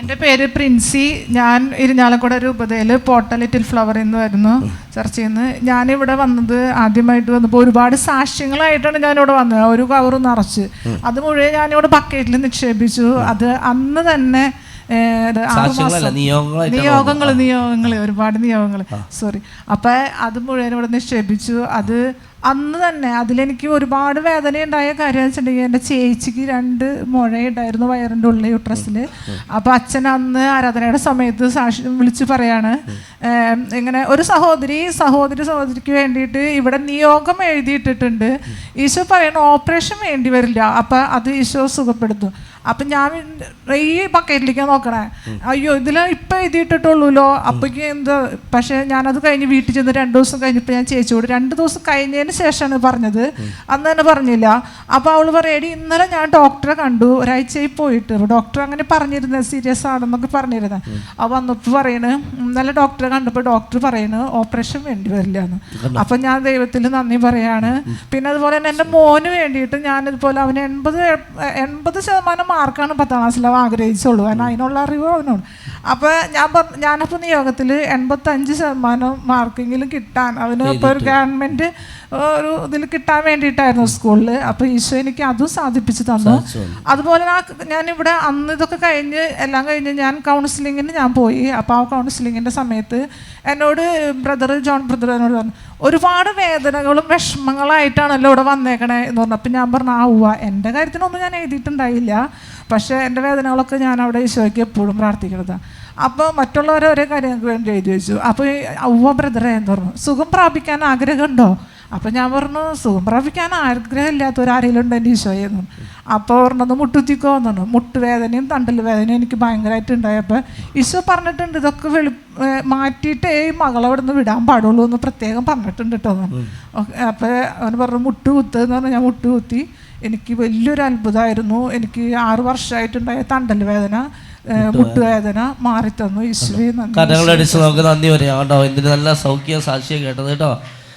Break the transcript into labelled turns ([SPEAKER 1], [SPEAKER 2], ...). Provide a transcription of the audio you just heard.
[SPEAKER 1] എന്റെ പേര് പ്രിൻസി. ഞാൻ ഇരിഞ്ഞാലക്കുട രൂപതയിൽ പോട്ട ലിറ്റിൽ ഫ്ലവർ എന്ന് വരുന്നു ചർച്ചയിൽ നിന്ന് ഞാനിവിടെ വന്നത് ആദ്യമായിട്ട് വന്നപ്പോൾ ഒരുപാട് സാക്ഷ്യങ്ങളായിട്ടാണ് ഞാനിവിടെ വന്നത്. ഒരു കവറ് നിറച്ച്. അത് മുഴുവൻ ഞാനിവിടെ ബക്കറ്റിൽ നിക്ഷേപിച്ചു. അത് അന്ന് തന്നെ നിയോഗങ്ങൾ നിയോഗങ്ങൾ ഒരുപാട് നിയോഗങ്ങൾ സോറി അപ്പൊ അത് മുഴുവൻ ഇവിടെ നിക്ഷേപിച്ചു. അത് അന്ന് തന്നെ അതിലെനിക്ക് ഒരുപാട് വേദന ഉണ്ടായ കാര്യം വെച്ചിട്ടുണ്ടെങ്കിൽ എന്റെ ചേച്ചിക്ക് രണ്ട് മുഴയുണ്ടായിരുന്നു വയറിന്റെ ഉള്ളിൽ യുട്രസിൽ അപ്പോൾ അച്ഛൻ അന്ന് ആരാധനയുടെ സമയത്ത് സാക്ഷി വിളിച്ച് പറയാണ് ഇങ്ങനെ ഒരു സഹോദരി സഹോദരി സഹോദരിക്ക് വേണ്ടിയിട്ട് ഇവിടെ നിയോഗം എഴുതിയിട്ടിട്ടുണ്ട്. ഈശോ പറയണ ഓപ്പറേഷൻ വേണ്ടി വരില്ല. അപ്പം അത് ഈശോ സുഖപ്പെടുത്തും. അപ്പം ഞാൻ ഈ ബക്കറ്റിലേക്കാണ് നോക്കണേ. അയ്യോ ഇതിൽ ഇപ്പം എഴുതിയിട്ടിട്ടുള്ളൂല്ലോ അപ്പോഴേക്ക് എന്താ? പക്ഷേ ഞാനത് കഴിഞ്ഞ് വീട്ടിൽ ചെന്ന് രണ്ട് ദിവസം കഴിഞ്ഞപ്പോൾ ഞാൻ ചേച്ചിയോട് രണ്ട് ദിവസം കഴിഞ്ഞതിന് ശേഷമാണ് പറഞ്ഞത്. അന്ന് തന്നെ പറഞ്ഞില്ല. അപ്പോൾ അവൾ പറയടി ഇന്നലെ ഞാൻ ഡോക്ടറെ കണ്ടു. ഒരാഴ്ചയായി പോയിട്ട്. ഡോക്ടർ അങ്ങനെ പറഞ്ഞിരുന്നത് സീരിയസ് ആണെന്നൊക്കെ പറഞ്ഞിരുന്നത് അപ്പോൾ വന്നപ്പോൾ പറയണ് ഇന്നലെ ഡോക്ടറെ കണ്ടപ്പോൾ ഡോക്ടർ പറയുന്നത് ഓപ്പറേഷൻ വേണ്ടി വരില്ല എന്ന് അപ്പം ഞാൻ ദൈവത്തിൽ നന്ദി പറയാണ്. പിന്നെ അതുപോലെ തന്നെ എന്റെ മോന് വേണ്ടിയിട്ട് ഞാനിതുപോലെ അവന് എൺപത് എൺപത് ശതമാനം മാർക്കാണ് പത്താം ക്ലാസ്സിൽ അവൻ ആഗ്രഹിച്ചുള്ളൂ. കാരണം അതിനുള്ള അറിവ് അവനോട്. അപ്പോൾ ഞാൻ പറഞ്ഞു ഞാനപ്പോൾ നിയോഗത്തിൽ എൺപത്തഞ്ച് ശതമാനം മാർക്കെങ്കിലും കിട്ടാൻ അവന് ഇപ്പോൾ ഒരു ഗവൺമെന്റ് ഒരു ഇതിൽ കിട്ടാൻ വേണ്ടിയിട്ടായിരുന്നു സ്കൂളിൽ. അപ്പോൾ ഈശോ എനിക്ക് അതും സാധിപ്പിച്ച് തന്നു. അതുപോലെ ഞാൻ ഇവിടെ അന്ന് ഇതൊക്കെ കഴിഞ്ഞ് എല്ലാം കഴിഞ്ഞ് ഞാൻ കൗൺസിലിങ്ങിന് ഞാൻ പോയി. അപ്പോൾ ആ കൗൺസിലിങ്ങിന്റെ സമയത്ത് എന്നോട് ബ്രദർ ജോൺ ബ്രദർ എന്നോട് പറഞ്ഞു ഒരുപാട് വേദനകളും വിഷമങ്ങളായിട്ടാണല്ലോ ഇവിടെ വന്നേക്കണേ എന്ന് പറഞ്ഞു. അപ്പം ഞാൻ പറഞ്ഞു ആ ഉവ്വ എന്റെ കാര്യത്തിനൊന്നും ഞാൻ എഴുതിയിട്ടുണ്ടായില്ല. പക്ഷേ എന്റെ വേദനകളൊക്കെ ഞാൻ അവിടെ ഈശോയ്ക്ക് എപ്പോഴും പ്രാർത്ഥിക്കുന്നതാണ് അപ്പോൾ മറ്റുള്ളവരെ ഓരോ കാര്യങ്ങൾക്ക് വേണ്ടി എഴുതി വെച്ചു. അപ്പോൾ ഈ ഉവ്വ ബ്രദറെ എന്ന് പറഞ്ഞു. സുഖം പ്രാപിക്കാൻ ആഗ്രഹമുണ്ടോ? അപ്പം ഞാൻ പറഞ്ഞു സുഖം പ്രാപിക്കാൻ ആഗ്രഹമില്ലാത്തവർ ആരെങ്കിലും ഉണ്ട് എന്റെ ഈശോയെന്ന് അപ്പോൾ പറഞ്ഞത് മുട്ടുത്തിക്കോ എന്ന് പറഞ്ഞു. മുട്ടുവേദനയും തണ്ടൽ വേദനയും എനിക്ക് ഭയങ്കരമായിട്ട് ഉണ്ടായപ്പോൾ ഈശോ പറഞ്ഞിട്ടുണ്ട് ഇതൊക്കെ വെളി മാറ്റിയിട്ടേ ഈ മകളെ അവിടെ നിന്ന് വിടാൻ പാടുള്ളൂ എന്ന് പ്രത്യേകം പറഞ്ഞിട്ടുണ്ട് കേട്ടോ അപ്പോൾ അവന് പറഞ്ഞു മുട്ട് കുത്ത് എന്ന് പറഞ്ഞാൽ ഞാൻ മുട്ട് കുത്തി എനിക്ക് വലിയൊരു അത്ഭുതമായിരുന്നു. എനിക്ക് ആറ് വർഷമായിട്ടുണ്ടായ തണ്ടൽ വേദന മാറി മുട്ടുവേദന മാറിത്തന്നു. ഈശോയെ നന്ദി.
[SPEAKER 2] കഥകളടിച്ച് നമുക്ക് നന്ദി പറയാം. കേട്ടോ എന്തിന് നല്ല സൗഖ്യ സാക്ഷിയെ കേട്ടത് കേട്ടോ